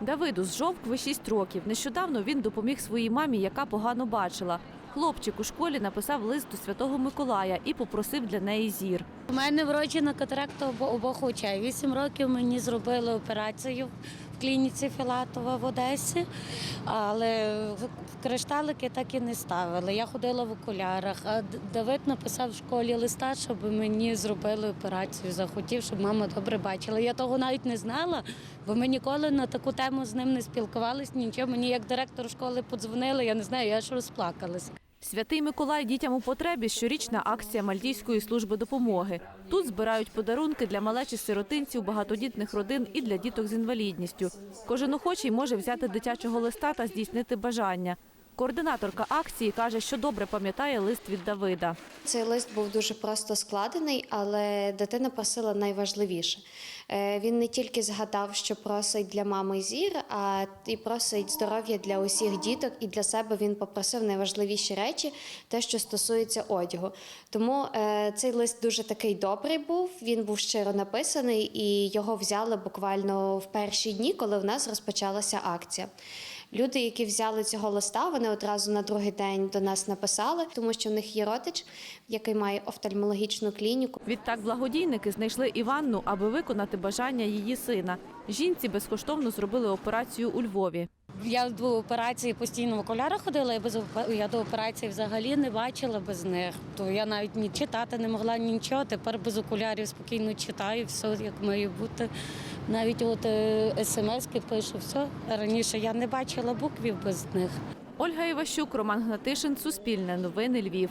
Давиду з жовкви 6 років. Нещодавно він допоміг своїй мамі, яка погано бачила. Хлопчик у школі написав лист до Святого Миколая і попросив для неї зір. У мене вроджена катаракта обо- обох очей. Вісім років мені зробили операцію в клініці Філатова в Одесі, але кришталики так і не ставили. Я ходила в окулярах. А Давид написав в школі листа, щоб мені зробили операцію. Захотів, щоб мама добре бачила. Я того навіть не знала, бо ми ніколи на таку тему з ним не спілкувалися. Нічого мені як директор школи подзвонили. Я не знаю, я аж розплакалась. Святий Миколай дітям у потребі щорічна акція Мальдійської служби допомоги. Тут збирають подарунки для малечі сиротинців, багатодітних родин і для діток з інвалідністю. Кожен охочий може взяти дитячого листа та здійснити бажання. Координаторка акції каже, що добре пам'ятає лист від Давида. Цей лист був дуже просто складений, але дитина просила найважливіше. Е, Він не тільки згадав, що просить для мами зір, а і просить здоров'я для усіх діток. І для себе він попросив найважливіші речі, те, що стосується одягу. Тому е, цей лист дуже такий добрий був. Він був щиро написаний, і його взяли буквально в перші дні, коли в нас розпочалася акція. Люди, які взяли цього листа, вони одразу на другий день до нас написали, тому що в них є родич, який має офтальмологічну клініку. Відтак благодійники знайшли Іванну, аби виконати бажання її сина. Жінці безкоштовно зробили операцію у Львові. Я до операції постійно в окулярах ходила, я, без, я до операції взагалі не бачила без них. То я навіть ні читати не могла нічого. Тепер без окулярів спокійно читаю, все як має бути. Навіть от е, смски пишу, все. Раніше я не бачила буквів без них. Ольга Іващук, Роман Гнатишин, Суспільне новини Львів.